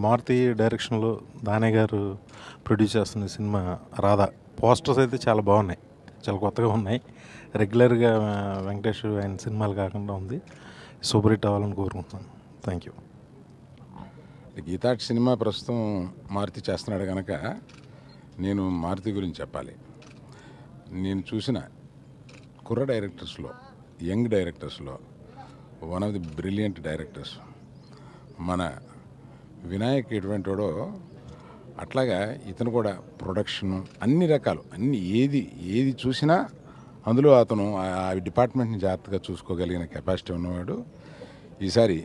మారుతి డైరెక్షన్లో దానే గారు ప్రొడ్యూస్ చేస్తున్న సినిమా రాధా. పోస్టర్స్ అయితే చాలా బాగున్నాయి. చాలా కొత్తగా ఉన్నాయి. రెగ్యులర్గా వెంకటేష్ ఆయన సినిమాలు కాకుండా ఉంది. సూపర్ హిట్ అవ్వాలని కోరుకుంటున్నాను. Thank you. గీతాట్ సినిమా ప్రస్తుతం మారుతి చేస్తున్నాడు కనుక నేను మారుతి గురించి చెప్పాలి. నేను చూసిన కుర్ర డైరెక్టర్స్లో యంగ్ డైరెక్టర్స్లో one of the brilliant directors మన వినాయక్ ఎటువంటి వాడో అట్లాగా ఇతను కూడా ప్రొడక్షన్ అన్ని రకాలు అన్ని ఏది ఏది చూసినా అందులో అతను ఆ- ఆ డిపార్ట్మెంట్ని జాగ్రత్తగా చూసుకోగలిగిన కెపాసిటీ ఉన్నవాడు. ఈసారి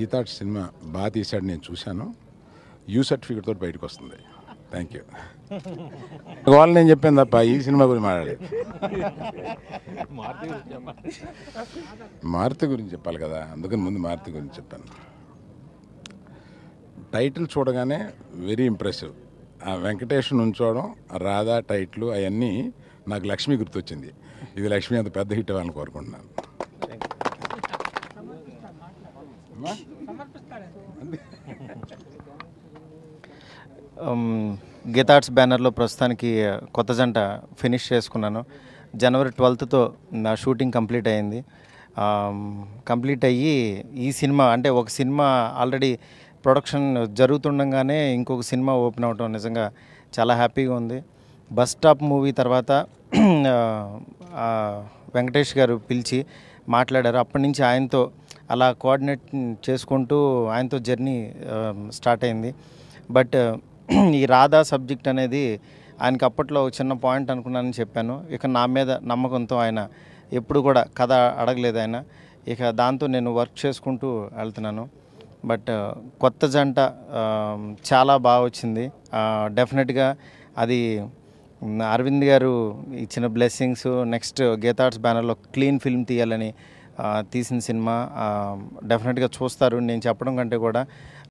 ఈ థాట్ సినిమా బాగా తీశాడు నేను చూశాను. యూ సర్టిఫికేట్ తోటి బయటకు వస్తుంది థ్యాంక్ యూ. వాళ్ళు నేను చెప్పాను తప్ప ఈ సినిమా గురించి మాట్లాడలేదు. మారుతి గురించి చెప్పాలి కదా అందుకని ముందు మారుతి గురించి చెప్పాను. టైటిల్ చూడగానే వెరీ ఇంప్రెసివ్. ఆ వెంకటేష్ నుంచోవడం రాధా టైట్లు అవన్నీ నాకు లక్ష్మి గుర్తొచ్చింది. ఇది లక్ష్మి అంత పెద్ద హిట్ అవ్వాలని కోరుకుంటున్నాను. గీతార్ట్స్ బ్యానర్లో ప్రస్తుతానికి కొత్త జంట ఫినిష్ చేసుకున్నాను. జనవరి ట్వెల్త్తో నా షూటింగ్ కంప్లీట్ అయింది. కంప్లీట్ అయ్యి ఈ సినిమా అంటే ఒక సినిమా ఆల్రెడీ ప్రొడక్షన్ జరుగుతుండగానే ఇంకొక సినిమా ఓపెన్ అవటం నిజంగా చాలా హ్యాపీగా ఉంది. బస్ స్టాప్ మూవీ తర్వాత వెంకటేష్ గారు పిలిచి మాట్లాడారు. అప్పటి నుంచి ఆయనతో అలా కోఆర్డినేట్ చేసుకుంటూ ఆయనతో జర్నీ స్టార్ట్ అయింది. బట్ ఈ రాధా సబ్జెక్ట్ అనేది ఆయనకి అప్పట్లో ఒక చిన్న పాయింట్ అనుకున్నానని చెప్పాను. ఇక నా మీద నమ్మకంతో ఆయన ఎప్పుడు కూడా కథ అడగలేదు ఆయన. ఇక దాంతో నేను వర్క్ చేసుకుంటూ వెళ్తున్నాను. బట్ కొత్త జంట చాలా బాగా వచ్చింది. డెఫినెట్గా అది అరవింద్ గారు ఇచ్చిన బ్లెస్సింగ్స్ నెక్స్ట్ గీతార్ట్స్ బ్యానర్లో క్లీన్ ఫిల్మ్ తీయాలని తీసిన సినిమా డెఫినెట్గా చూస్తారు. నేను చెప్పడం కంటే కూడా